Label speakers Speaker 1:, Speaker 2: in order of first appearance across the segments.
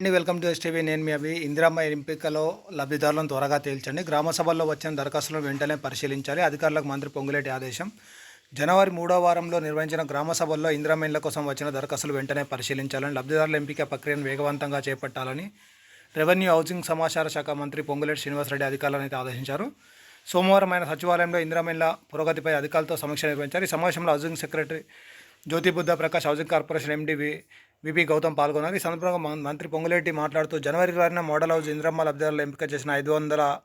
Speaker 1: అండి welcome to STV. నేను మీ అవి ఇందిరామ్మ ఎంపికలో లబ్ధిదారులను త్వరగా తేల్చండి. గ్రామ సభల్లో వచ్చిన దరఖాస్తులను వెంటనే పరిశీలించాలి. అధికారులకు మంత్రి పొంగులేటి ఆదేశం. జనవరి మూడో వారంలో నిర్వహించిన గ్రామ సభల్లో ఇళ్ళ కోసం వచ్చిన దరఖాస్తులు వెంటనే పరిశీలించాలని లబ్ధిదారుల ఎంపిక ప్రక్రియను వేగవంతంగా చేపట్టాలని రెవెన్యూ హౌసింగ్ సమాచార శాఖ మంత్రి పొంగులేటి శ్రీనివాసరెడ్డి అధికారులను అయితే ఆదేశించారు. సోమవారం ఆయన సచివాలయంలో ఇందిరమిల్ల పురోగతిపై అధికారులతో సమీక్ష నిర్వహించారు. ఈ సమావేశంలో housing secretary Jyotibuddha Prakash housing corporation ఎండివి VP Gautam పాల్గొన్నారు. ఈ సందర్భంగా మం- మంత్రి పొంగులేటి మాట్లాడుతూ జనవరి ఇరవైన మోడల్ హౌస్ ఇంద్రమ్మ లబ్ధిదారులు ఎంపిక చేసిన ఐదు వందల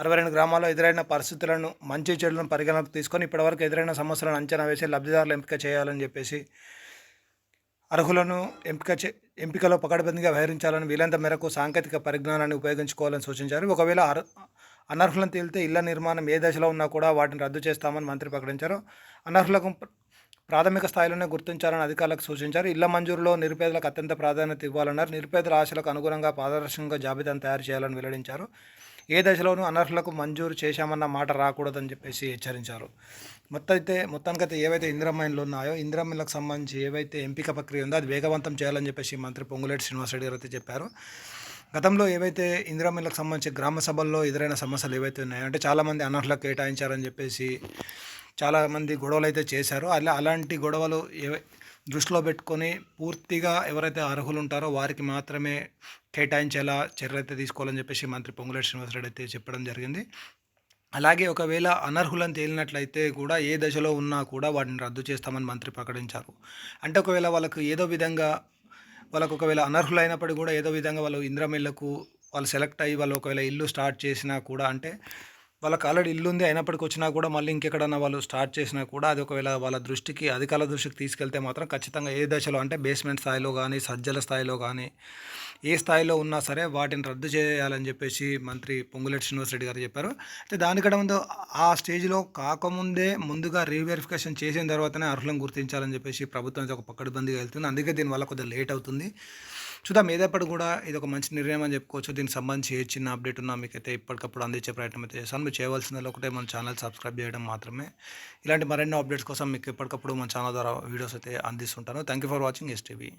Speaker 1: అరవై రెండు గ్రామాల్లో ఎదురైన పరిస్థితులను మంచి చెడులను పరిగణలోకి తీసుకొని ఇప్పటివరకు ఎదురైన సమస్యలను అంచనా వేసి లబ్ధిదారులు ఎంపిక చేయాలని చెప్పేసి అర్హులను ఎంపిక చే ఎంపికలో పకడ్బందీగా వ్యవహరించాలని వీలంత మేరకు సాంకేతిక పరిజ్ఞానాన్ని ఉపయోగించుకోవాలని సూచించారు. ఒకవేళ అర్ అనర్హులను తేలితే ఇళ్ళ నిర్మాణం ఏ దశలో ఉన్నా కూడా వాటిని రద్దు చేస్తామని మంత్రి ప్రకటించారు. అనర్హులకు ప్రాథమిక స్థాయిలోనే గుర్తించాలని అధికారులకు సూచించారు. ఇళ్ళ మంజూరులో నిరుపేదలకు అత్యంత ప్రాధాన్యత ఇవ్వాలన్నారు. నిరుపేదల ఆశలకు అనుగుణంగా పారదర్శకంగా జాబితాను తయారు చేయాలని వెల్లడించారు. ఏ దశలోనూ అనర్హులకు మంజూరు చేశామన్న మాట రాకూడదని చెప్పేసి హెచ్చరించారు. మొత్తం అయితే మొత్తానికైతే ఏవైతే ఇందిరామైన్లు ఉన్నాయో ఇందిరామైన్లకు సంబంధించి ఏవైతే ఎంపిక ప్రక్రియ ఉందో అది వేగవంతం చేయాలని చెప్పేసి మంత్రి పొంగులేటి శ్రీనివాసరెడ్డి గారు అయితే చెప్పారు. గతంలో ఏవైతే ఇందిరామైన్లకు సంబంధించి గ్రామ సభల్లో ఎదురైన సమస్యలు ఏవైతే ఉన్నాయో అంటే చాలామంది అనర్హులకు కేటాయించారని చెప్పేసి చాలామంది గొడవలు అయితే చేశారు. అలా అలాంటి గొడవలు దృష్టిలో పెట్టుకొని పూర్తిగా ఎవరైతే అర్హులు ఉంటారో వారికి మాత్రమే కేటాయించేలా చర్యలు అయితే తీసుకోవాలని చెప్పేసి మంత్రి పొంగులేటి శ్రీనివాసరెడ్డి అయితే చెప్పడం జరిగింది. అలాగే ఒకవేళ అనర్హులను తేలినట్లయితే కూడా ఏ దశలో ఉన్నా కూడా వాటిని రద్దు చేస్తామని మంత్రి ప్రకటించారు. అంటే ఒకవేళ వాళ్ళకు ఏదో విధంగా వాళ్ళకు ఒకవేళ అనర్హులైనప్పటికీ కూడా ఏదో విధంగా వాళ్ళు ఇంద్రమిళ్ళకు వాళ్ళు సెలెక్ట్ అయ్యి వాళ్ళు ఒకవేళ ఇల్లు స్టార్ట్ చేసినా కూడా అంటే వాళ్ళకి ఆల్రెడీ ఇల్లు ఉంది అయినప్పటికీ వచ్చినా కూడా మళ్ళీ ఇంకెక్కడన్నా వాళ్ళు స్టార్ట్ చేసినా కూడా అది ఒకవేళ వాళ్ళ దృష్టికి అధికారుల దృష్టికి తీసుకెళ్తే మాత్రం ఖచ్చితంగా ఏ దశలో అంటే బేస్మెంట్ స్థాయిలో కానీ సజ్జల స్థాయిలో కానీ ఏ స్థాయిలో ఉన్నా సరే వాటిని రద్దు చేయాలని చెప్పేసి మంత్రి పొంగులేటి శ్రీనివాసరెడ్డి గారు చెప్పారు. అయితే దానికంటే ముందు ఆ స్టేజ్లో కాకముందే ముందుగా రీవెరిఫికేషన్ చేసిన తర్వాతనే అర్హులను గుర్తించాలని చెప్పేసి ప్రభుత్వం ఒక పక్కడబందిగా వెళ్తుంది. అందుకే దీనివల్ల కొద్దిగా లేట్ అవుతుంది. చూద్దాం ఏదేపటి కూడా ఇది ఒక మంచి నిర్ణయం అని చెప్పుకోవచ్చు. దీనికి సంబంధించి ఏ చిన్న అప్డేట్ ఉన్నా మీకైతే ఎప్పటికప్పుడు అందించే ప్రయత్నం అయితే చేస్తాను. మీరు చేయవలసింది ఒకటే మన ఛానల్ సబ్స్క్రైబ్ చేయడం మాత్రమే. ఇలాంటి మరెన్నో అప్డేట్స్ కోసం మీకు ఎప్పటికప్పుడు మన ఛానల్ ద్వారా వీడియోస్ అయితే అందిస్తుంటాను. Thank you for watching STV